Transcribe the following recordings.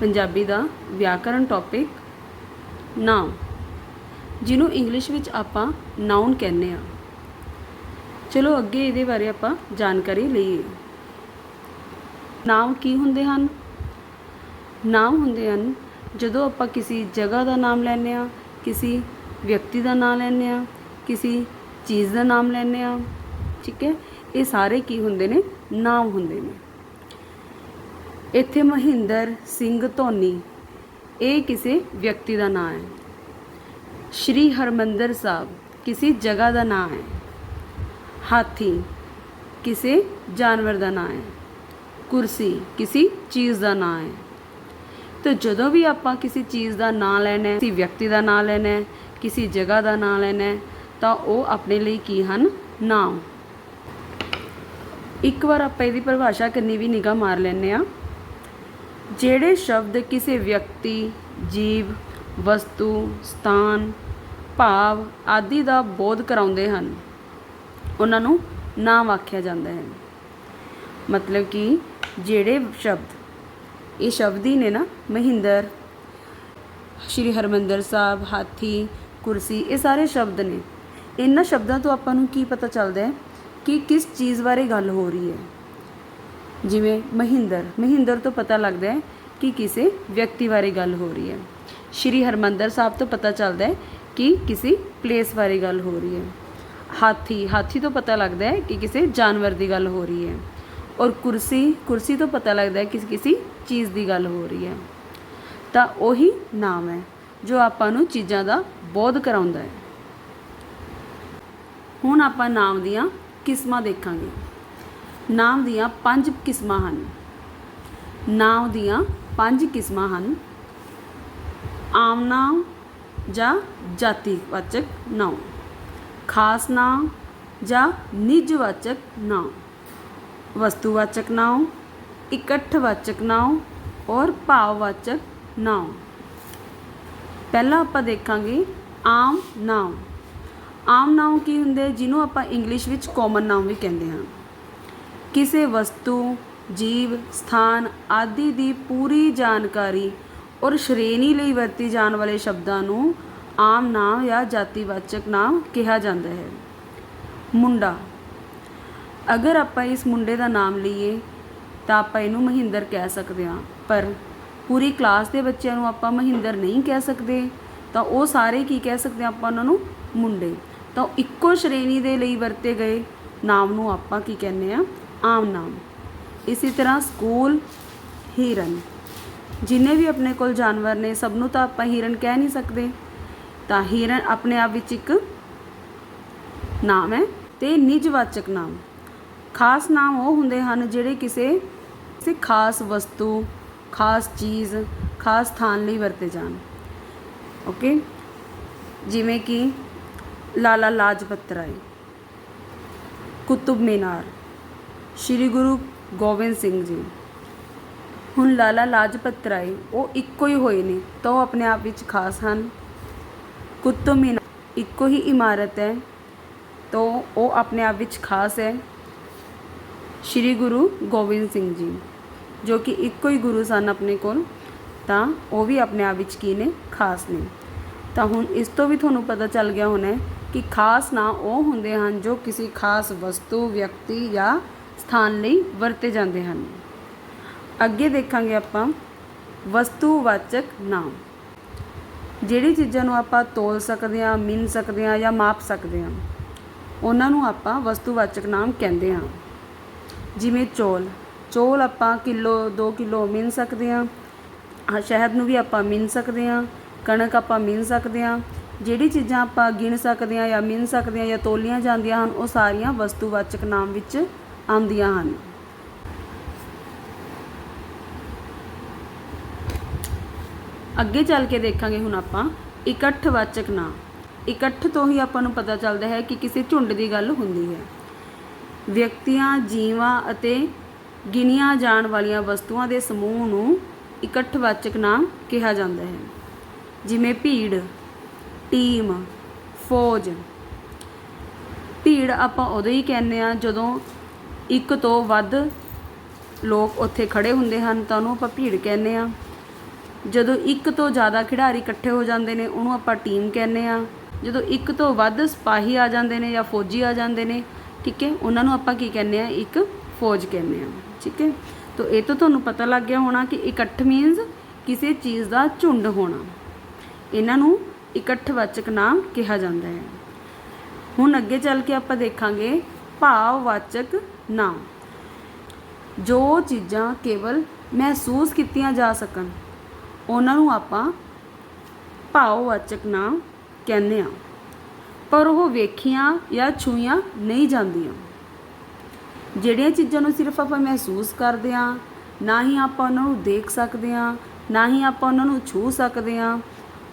ਪੰਜਾਬੀ ਦਾ ਵਿਆਕਰਨ ਟੌਪਿਕ ਨਾਮ ਜਿਹਨੂੰ ਇੰਗਲਿਸ਼ ਵਿੱਚ ਆਪਾਂ ਨਾਉਨ ਕਹਿੰਦੇ ਆ ਚਲੋ ਅੱਗੇ ਇਹਦੇ ਬਾਰੇ ਆਪਾਂ ਜਾਣਕਾਰੀ ਲਈਏ। ਨਾਮ ਕੀ ਹੁੰਦੇ ਹਨ? ਨਾਮ ਹੁੰਦੇ ਹਨ, ਜਦੋਂ ਆਪਾਂ ਕਿਸੇ ਜਗ੍ਹਾ ਦਾ ਨਾਮ ਲੈਂਦੇ ਆ ਕਿਸੇ ਵਿਅਕਤੀ ਦਾ ਨਾਮ ਲੈਂਦੇ ਆ ਕਿਸੇ ਚੀਜ਼ ਦਾ ਨਾਮ ਲੈਂਦੇ ਆ ਠੀਕ ਹੈ? ਇਹ ਸਾਰੇ ਕੀ ਹੁੰਦੇ ਨੇ? ਨਾਮ ਹੁੰਦੇ ਨੇ। ਇੱਥੇ ਮਹਿੰਦਰ ਸਿੰਘ ਧੋਨੀ, ਇਹ ਕਿਸੇ ਵਿਅਕਤੀ ਦਾ ਨਾਮ ਹੈ। ਸ਼੍ਰੀ ਹਰਮੰਦਰ ਸਾਹਿਬ ਕਿਸੇ ਜਗ੍ਹਾ ਦਾ ਨਾਮ ਹੈ। ਹਾਥੀ ਕਿਸੇ ਜਾਨਵਰ ਦਾ ਨਾਮ ਹੈ। ਕੁਰਸੀ ਕਿਸੇ ਚੀਜ਼ ਦਾ ਨਾਮ ਹੈ। ਤੇ ਜਦੋਂ ਵੀ ਆਪਾਂ ਕਿਸੇ ਚੀਜ਼ ਦਾ ਨਾਮ ਲੈਣਾ ਹੈ, ਕਿਸੇ ਵਿਅਕਤੀ ਦਾ ਨਾਮ ਲੈਣਾ ਹੈ, ਕਿਸੇ ਜਗ੍ਹਾ ਦਾ ਨਾਮ ਲੈਣਾ ਹੈ, ਤਾਂ ਉਹ ਆਪਣੇ ਲਈ ਕੀ ਹਨ? ਨਾਮ। ਇੱਕ ਵਾਰ ਆਪਾਂ ਇਹਦੀ ਪਰਿਭਾਸ਼ਾ ਕਰਨੀ ਵੀ ਨਿਗਾਹ ਮਾਰ ਲੈਂਦੇ ਆ ਜਿਹੜੇ ਸ਼ਬਦ ਕਿਸੇ ਵਿਅਕਤੀ, ਜੀਵ, ਵਸਤੂ, ਸਥਾਨ, ਭਾਵ ਆਦਿ ਦਾ ਬੋਧ ਕਰਾਉਂਦੇ ਹਨ, ਉਹਨਾਂ ਨੂੰ ਨਾਮ ਆਖਿਆ ਜਾਂਦਾ ਹੈ। ਮਤਲਬ ਕਿ ਜਿਹੜੇ ਸ਼ਬਦ, ਇਹ ਸ਼ਬਦ ਹੀ ਨੇ ਨਾ, ਮਹਿੰਦਰ, ਸ਼੍ਰੀ ਹਰਮੰਦਰ ਸਾਹਿਬ, ਹਾਥੀ, ਕੁਰਸੀ, ਇਹ ਸਾਰੇ ਸ਼ਬਦ ਨੇ। ਇਹਨਾਂ ਸ਼ਬਦਾਂ ਤੋਂ ਆਪਾਂ ਨੂੰ ਕੀ ਪਤਾ ਚੱਲਦਾ ਹੈ ਕਿ ਕਿਸ ਚੀਜ਼ ਬਾਰੇ ਗੱਲ ਹੋ ਰਹੀ ਹੈ। ਜਿਵੇਂ ਮਹਿੰਦਰ। ਮਹਿੰਦਰ ਤੋਂ ਪਤਾ ਲੱਗਦਾ ਹੈ ਕਿ ਕਿਸੇ ਵਿਅਕਤੀ ਬਾਰੇ ਗੱਲ ਹੋ ਰਹੀ ਹੈ। ਸ਼੍ਰੀ ਹਰਮੰਦਰ ਸਾਹਿਬ ਤੋਂ ਪਤਾ ਚੱਲਦਾ ਹੈ ਕਿ ਕਿਸੇ ਪਲੇਸ ਬਾਰੇ ਗੱਲ ਹੋ ਰਹੀ ਹੈ। ਹਾਥੀ। ਹਾਥੀ ਤੋਂ ਪਤਾ ਲੱਗਦਾ ਹੈ ਕਿ ਕਿਸੇ ਜਾਨਵਰ ਦੀ ਗੱਲ ਹੋ ਰਹੀ ਹੈ। ਔਰ ਕੁਰਸੀ। ਕੁਰਸੀ ਤੋਂ ਪਤਾ ਲੱਗਦਾ ਹੈ ਕਿ ਕਿਸੇ ਚੀਜ਼ ਦੀ ਗੱਲ ਹੋ ਰਹੀ ਹੈ। ਤਾਂ ਉਹੀ ਨਾਮ ਹੈ ਜੋ ਆਪਾਂ ਨੂੰ ਚੀਜ਼ਾਂ ਦਾ ਬੋਧ ਕਰਾਉਂਦਾ ਹੈ। ਹੁਣ ਆਪਾਂ ਨਾਮ ਦੀਆਂ ਕਿਸਮਾਂ ਦੇਖਾਂਗੇ। ਨਾਮ ਦੀਆਂ ਪੰਜ ਕਿਸਮਾਂ ਹਨ। ਨਾਂਵ ਦੀਆਂ ਪੰਜ ਕਿਸਮਾਂ ਹਨ। ਆਮ ਨਾਮ ਜਾਂ ਜਾਤੀਵਾਚਕ ਨਾਮ। ਖਾਸ ਨਾਮ ਜਾਂ ਨਿੱਜਵਾਚਕ ਨਾਮ। ਵਸਤੂਵਾਚਕ ਨਾਮ ਇਕੱਠਵਾਚਕ ਨਾਮ ਔਰ ਭਾਵਵਾਚਕ ਨਾਮ। ਪਹਿਲਾਂ ਆਪਾਂ ਦੇਖਾਂਗੇ ਆਮ ਨਾਮ। ਆਮ ਨਾਮ ਕੀ ਹੁੰਦੇ? ਜਿਹਨੂੰ ਆਪਾਂ ਇੰਗਲਿਸ਼ ਵਿੱਚ ਕਾਮਨ ਨਾਮ ਵੀ ਕਹਿੰਦੇ ਹਾਂ। ਕਿਸੇ ਵਸਤੂ, ਜੀਵ, ਸਥਾਨ ਆਦਿ ਦੀ ਪੂਰੀ ਜਾਣਕਾਰੀ ਔਰ ਸ਼੍ਰੇਣੀ ਲਈ ਵਰਤੀ ਜਾਣ ਵਾਲੇ ਸ਼ਬਦਾਂ ਨੂੰ ਆਮ ਨਾਮ ਜਾਂ ਜਾਤੀਵਾਚਕ ਨਾਮ ਕਿਹਾ ਜਾਂਦਾ ਹੈ। ਮੁੰਡਾ, ਅਗਰ ਆਪਾਂ ਇਸ ਮੁੰਡੇ ਦਾ ਨਾਮ ਲਈਏ ਤਾਂ ਆਪਾਂ ਇਹਨੂੰ ਮਹਿੰਦਰ ਕਹਿ ਸਕਦੇ ਹਾਂ, ਪਰ ਪੂਰੀ ਕਲਾਸ ਦੇ ਬੱਚਿਆਂ ਨੂੰ ਆਪਾਂ ਮਹਿੰਦਰ ਨਹੀਂ ਕਹਿ ਸਕਦੇ, ਤਾਂ ਉਹ ਸਾਰੇ ਕੀ ਕਹਿ ਸਕਦੇ ਹਾਂ ਆਪਾਂ ਉਹਨਾਂ ਨੂੰ? ਮੁੰਡੇ। ਤਾਂ ਇੱਕੋ ਸ਼੍ਰੇਣੀ ਦੇ ਲਈ ਵਰਤੇ ਗਏ ਨਾਮ ਨੂੰ ਆਪਾਂ ਕੀ ਕਹਿੰਦੇ ਆ ਆਮ ਨਾਮ। ਇਸੇ ਤਰ੍ਹਾਂ ਸਕੂਲ ਹਿਰਨ। ਜਿੰਨੇ ਵੀ ਆਪਣੇ ਕੋਲ ਜਾਨਵਰ ਨੇ, ਸਭ ਨੂੰ ਤਾਂ ਆਪਾਂ ਹਿਰਨ ਕਹਿ ਨਹੀਂ ਸਕਦੇ। ਤਾਂ ਹਿਰਨ ਆਪਣੇ ਆਪ ਵਿੱਚ ਇੱਕ ਨਾਮ ਹੈ ਤੇ ਨਿਜਵਾਚਕ ਨਾਮ। ਖਾਸ ਨਾਮ ਉਹ ਹੁੰਦੇ ਹਨ ਜਿਹੜੇ ਕਿਸੇ ਕਿਸੇ ਖਾਸ ਵਸਤੂ, ਖਾਸ ਚੀਜ਼, ਖਾਸ ਸਥਾਨ ਲਈ ਵਰਤੇ ਜਾਣ। ਓਕੇ? ਜਿਵੇਂ ਕਿ ਲਾਲਾ ਲਾਜਪਤ ਰਾਏ, ਕੁਤੁਬ ਮੀਨਾਰ। ਸ਼੍ਰੀ ਗੁਰੂ ਗੋਬਿੰਦ ਸਿੰਘ ਜੀ। ਹੁਣ ਲਾਲਾ ਲਾਜਪਤ ਰਾਏ, ਉਹ ਇੱਕੋ ਹੀ ਹੋਏ ਨੇ, ਤਾਂ ਉਹ ਆਪਣੇ ਆਪ ਵਿੱਚ ਖਾਸ ਹਨ। ਕੁਤੁਬ ਮੀਨਾਰ ਇੱਕੋ ਹੀ ਇਮਾਰਤ ਹੈ, ਤਾਂ ਉਹ ਆਪਣੇ ਆਪ ਵਿੱਚ ਖਾਸ ਹੈ। ਸ਼੍ਰੀ ਗੁਰੂ ਗੋਬਿੰਦ ਸਿੰਘ ਜੀ, ਜੋ ਕਿ ਇੱਕੋ ਹੀ ਗੁਰੂ ਸਨ ਆਪਣੇ ਕੋਲ, ਤਾਂ ਉਹ ਵੀ ਆਪਣੇ ਆਪ ਵਿੱਚ ਕੀ ਨੇ? ਖਾਸ ਨੇ। ਤਾਂ ਹੁਣ ਇਸ ਤੋਂ ਵੀ ਤੁਹਾਨੂੰ ਪਤਾ ਚੱਲ ਗਿਆ ਹੋਣਾ ਕਿ ਖਾਸ ਨਾਂ ਉਹ ਹੁੰਦੇ ਹਨ ਜੋ ਕਿਸੇ ਖਾਸ ਵਸਤੂ, ਵਿਅਕਤੀ ਜਾਂ ਸਥਾਨ ਲਈ ਵਰਤੇ ਜਾਂਦੇ ਹਨ। ਅੱਗੇ ਦੇਖਾਂਗੇ ਆਪਾਂ ਵਸਤੂਵਾਚਕ ਨਾਮ। ਜਿਹੜੀ ਚੀਜ਼ਾਂ ਨੂੰ ਆਪਾਂ ਤੋਲ ਸਕਦੇ ਹਾਂ ਮਿਣ ਸਕਦੇ ਹਾਂ ਜਾਂ ਮਾਪ ਸਕਦੇ ਹਾਂ, ਉਹਨਾਂ ਨੂੰ ਆਪਾਂ ਵਸਤੂਵਾਚਕ ਨਾਮ ਕਹਿੰਦੇ ਹਾਂ। ਜਿਵੇਂ ਚੌਲ। ਚੌਲ ਆਪਾਂ ਕਿਲੋ 2 ਕਿਲੋ ਮਿਣ ਸਕਦੇ ਹਾਂ। ਸ਼ਹਿਦ ਨੂੰ ਵੀ ਆਪਾਂ ਮਿਣ ਸਕਦੇ ਹਾਂ। ਕਣਕ ਆਪਾਂ ਮਿਣ ਸਕਦੇ ਹਾਂ। ਜਿਹੜੀ ਚੀਜ਼ਾਂ ਆਪਾਂ ਗਿਣ ਸਕਦੇ ਹਾਂ ਜਾਂ ਮਿਣ ਸਕਦੇ ਹਾਂ ਜਾਂ ਤੋਲੀਆਂ ਜਾਂਦੀਆਂ ਹਨ, ਉਹ ਸਾਰੀਆਂ ਵਸਤੂਵਾਚਕ ਨਾਮ ਵਿੱਚ ਆਉਂਦੀਆਂ ਹਨ। ਅੱਗੇ ਚੱਲ ਕੇ ਦੇਖਾਂਗੇ ਹੁਣ ਆਪਾਂ। ਇਕੱਠਵਾਚਕ ਨਾਮ ਇਕੱਠ ਤੋਂ ਹੀ ਆਪਾਂ ਨੂੰ ਪਤਾ ਚੱਲਦਾ ਹੈ ਕਿ ਕਿਸੇ ਝੁੰਡ ਦੀ ਗੱਲ ਹੁੰਦੀ ਹੈ। ਵਿਅਕਤੀਆਂ, ਜੀਵਾਂ ਅਤੇ ਗਿਣੀਆਂ ਜਾਣ ਵਾਲੀਆਂ ਵਸਤੂਆਂ ਦੇ ਸਮੂਹ ਨੂੰ ਇਕੱਠਵਾਚਕ ਨਾਮ ਕਿਹਾ ਜਾਂਦਾ ਹੈ। ਜਿਵੇਂ ਭੀੜ, ਟੀਮ, ਫੌਜ। ਭੀੜ ਆਪਾਂ ਉਦੋਂ ਹੀ ਕਹਿੰਦੇ ਆ ਜਦੋਂ ਇੱਕ ਤੋਂ ਵੱਧ ਲੋਕ ਉੱਥੇ ਖੜੇ ਹੁੰਦੇ ਹਨ ਤਾਂ ਉਹਨੂੰ ਆਪਾਂ ਭੀੜ ਕਹਿੰਦੇ ਆ ਜਦੋਂ ਇੱਕ ਤੋਂ ਜ਼ਿਆਦਾ ਖਿਡਾਰੀ ਇਕੱਠੇ ਹੋ ਜਾਂਦੇ ਨੇ, ਉਹਨੂੰ ਆਪਾਂ ਟੀਮ ਕਹਿੰਦੇ ਆ ਜਦੋਂ ਇੱਕ ਤੋਂ ਵੱਧ ਸਿਪਾਹੀ ਆ ਜਾਂਦੇ ਨੇ ਜਾਂ ਫੌਜੀ ਆ ਜਾਂਦੇ ਨੇ, ਠੀਕ ਹੈ, ਉਹਨਾਂ ਨੂੰ ਆਪਾਂ ਕੀ ਕਹਿੰਦੇ ਆ ਇੱਕ ਫੌਜ ਕਹਿੰਦੇ ਆ ਠੀਕ ਹੈ। ਤਾਂ ਇਹ ਤੋਂ ਤੁਹਾਨੂੰ ਪਤਾ ਲੱਗ ਗਿਆ ਹੋਣਾ ਕਿ ਇਕੱਠ ਮੀਨਸ ਕਿਸੇ ਚੀਜ਼ ਦਾ ਝੁੰਡ ਹੋਣਾ। ਇਹਨਾਂ ਨੂੰ ਇਕੱਠਵਾਚਕ ਨਾਮ ਕਿਹਾ ਜਾਂਦਾ ਹੈ। ਹੁਣ ਅੱਗੇ ਚੱਲ ਕੇ ਆਪਾਂ ਦੇਖਾਂਗੇ ਭਾਵਵਾਚਕ ਨਾਮ ਜੋ ਚੀਜ਼ਾਂ ਕੇਵਲ ਮਹਿਸੂਸ ਕੀਤੀਆਂ ਜਾ ਸਕਣ, ਉਹਨਾਂ ਨੂੰ ਆਪਾਂ ਭਾਵਵਾਚਕ ਨਾਮ ਕਹਿੰਦੇ ਹਾਂ। ਪਰ ਉਹ ਵੇਖੀਆਂ ਜਾਂ ਛੂਈਆਂ ਨਹੀਂ ਜਾਂਦੀਆਂ। ਜਿਹੜੀਆਂ ਚੀਜ਼ਾਂ ਨੂੰ ਸਿਰਫ ਆਪਾਂ ਮਹਿਸੂਸ ਕਰਦੇ ਹਾਂ, ਨਾ ਹੀ ਆਪਾਂ ਉਹਨਾਂ ਨੂੰ ਦੇਖ ਸਕਦੇ ਹਾਂ, ਨਾ ਹੀ ਆਪਾਂ ਉਹਨਾਂ ਨੂੰ ਛੂ ਸਕਦੇ ਹਾਂ,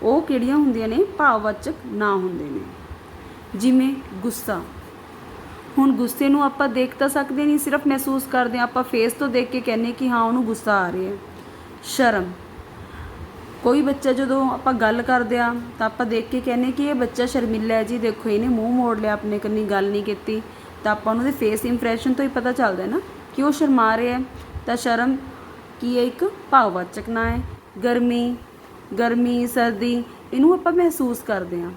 ਉਹ ਕਿਹੜੀਆਂ ਹੁੰਦੀਆਂ ਨੇ? ਭਾਵਵਾਚਕ ਨਾ ਹੁੰਦੇ ਨੇ। ਜਿਵੇਂ ਗੁੱਸਾ। ਹੁਣ ਗੁੱਸੇ ਨੂੰ ਆਪਾਂ ਦੇਖ ਤਾਂ ਸਕਦੇ ਨਹੀਂ, ਸਿਰਫ ਮਹਿਸੂਸ ਕਰਦੇ ਹਾਂ। ਆਪਾਂ ਫੇਸ ਤੋਂ ਦੇਖ ਕੇ ਕਹਿੰਨੇ ਕਿ ਹਾਂ, ਉਹਨੂੰ ਗੁੱਸਾ ਆ ਰਿਹਾ ਸ਼ਰਮ। ਕੋਈ ਬੱਚਾ ਜਦੋਂ ਆਪਾਂ ਗੱਲ ਕਰਦੇ ਆ ਤਾਂ ਆਪਾਂ ਦੇਖ ਕੇ ਕਹਿੰਨੇ ਕਿ ਇਹ ਬੱਚਾ ਸ਼ਰਮਿਲਾ ਹੈ ਜੀ। ਦੇਖੋ, ਇਹਨੇ ਮੂੰਹ ਮੋੜ ਲਿਆ, ਆਪਣੇ ਕੰਨੀ ਗੱਲ ਨਹੀਂ ਕੀਤੀ। ਤਾਂ ਆਪਾਂ ਨੂੰ ਉਹਦੇ ਫੇਸ ਇੰਪ੍ਰੈਸ਼ਨ ਤੋਂ ਹੀ ਪਤਾ ਚੱਲਦਾ ਹੈ ਨਾ ਕਿ ਉਹ ਸ਼ਰਮਾ ਰਿਹਾ ਹੈ। ਤਾਂ ਸ਼ਰਮ ਕੀ ਹੈ? ਇੱਕ ਭਾਵਵਾਚਕ ਨਾ ਹੈ। ਗਰਮੀ ਗਰਮੀ, ਸਰਦੀ, ਇਹਨੂੰ ਆਪਾਂ ਮਹਿਸੂਸ ਕਰਦੇ ਹਾਂ।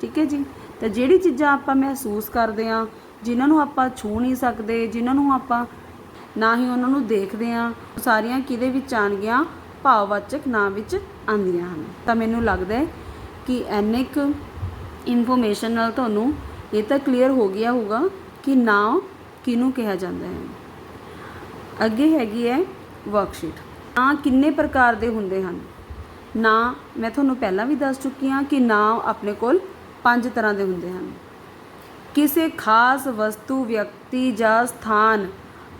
ਠੀਕ ਹੈ ਜੀ? ਤਾਂ ਜਿਹੜੀ ਚੀਜ਼ਾਂ ਆਪਾਂ ਮਹਿਸੂਸ ਕਰਦੇ ਹਾਂ ਜਿਨ੍ਹਾਂ ਨੂੰ ਆਪਾਂ ਛੂ ਨਹੀਂ ਸਕਦੇ, ਜਿਨ੍ਹਾਂ ਨੂੰ ਆਪਾਂ ਨਾ ਹੀ ਉਹਨਾਂ ਨੂੰ ਦੇਖਦੇ ਹਾਂ, ਉਹ ਸਾਰੀਆਂ ਕਿਹਦੇ ਵਿੱਚ ਆਣਗੀਆਂ ਭਾਵਵਾਚਕ ਨਾਂ ਵਿੱਚ ਆਉਂਦੀਆਂ ਹਨ। ਤਾਂ ਮੈਨੂੰ ਲੱਗਦਾ ਹੈ ਕਿ ਐਨੇ ਕੁ ਇਨਫੋਰਮੇਸ਼ਨ ਨਾਲ ਤੁਹਾਨੂੰ ਇਹ ਤਾਂ ਕਲੀਅਰ ਹੋ ਗਿਆ ਹੋਊਗਾ ਕਿ ਨਾਂ ਕਿਹਨੂੰ ਕਿਹਾ ਜਾਂਦਾ ਹੈ। ਅੱਗੇ ਹੈਗੀ ਹੈ ਵਰਕਸ਼ੀਟ ਨਾਂ ਕਿੰਨੇ ਪ੍ਰਕਾਰ ਦੇ ਹੁੰਦੇ ਹਨ? ਨਾਂ ਮੈਂ ਤੁਹਾਨੂੰ ਪਹਿਲਾਂ ਵੀ ਦੱਸ ਚੁੱਕੀ ਹਾਂ ਕਿ ਨਾਂ ਆਪਣੇ ਕੋਲ ਪੰਜ ਤਰ੍ਹਾਂ ਦੇ ਹੁੰਦੇ ਹਨ। ਕਿਸੇ ਖਾਸ ਵਸਤੂ, ਵਿਅਕਤੀ ਜਾਂ ਸਥਾਨ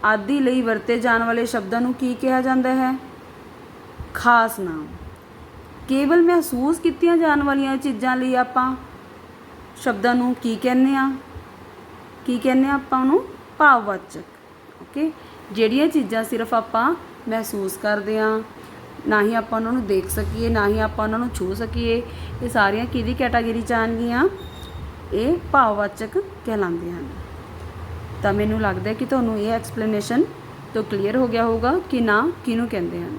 ਆਦਿ ਲਈ ਵਰਤੇ ਜਾਣ ਵਾਲੇ ਸ਼ਬਦਾਂ ਨੂੰ ਕੀ ਕਿਹਾ ਜਾਂਦਾ ਹੈ? ਖਾਸ ਨਾਮ। ਕੇਵਲ ਮਹਿਸੂਸ ਕੀਤੀਆਂ ਜਾਣ ਵਾਲੀਆਂ ਚੀਜ਼ਾਂ ਲਈ ਆਪਾਂ ਸ਼ਬਦਾਂ ਨੂੰ ਕੀ ਕਹਿੰਦੇ ਹਾਂ? ਕੀ ਕਹਿੰਦੇ ਹਾਂ ਆਪਾਂ ਉਹਨੂੰ? ਭਾਵਵਾਚਕ। ਓਕੇ ਜਿਹੜੀਆਂ ਚੀਜ਼ਾਂ ਸਿਰਫ ਆਪਾਂ ਮਹਿਸੂਸ ਕਰਦੇ ਹਾਂ, ਨਾ ਹੀ ਆਪਾਂ ਉਹਨਾਂ ਨੂੰ ਦੇਖ ਸਕੀਏ, ਨਾ ਹੀ ਆਪਾਂ ਉਹਨਾਂ ਨੂੰ ਛੂ ਸਕੀਏ, ਇਹ ਸਾਰੀਆਂ ਕਿਹਦੀ ਕੈਟਾਗਰੀ ਚ ਆਉਣਗੀਆਂ? ਇਹ ਭਾਵਵਾਚਕ ਕਹਿਲਾਉਂਦੇ ਹਨ। ਤਾਂ ਮੈਨੂੰ ਲੱਗਦਾ ਕਿ ਤੁਹਾਨੂੰ ਇਹ ਐਕਸਪਲੇਨੇਸ਼ਨ ਤੋਂ ਕਲੀਅਰ ਹੋ ਗਿਆ ਹੋਊਗਾ ਕਿ ਨਾ ਕਿਹਨੂੰ ਕਹਿੰਦੇ ਹਨ।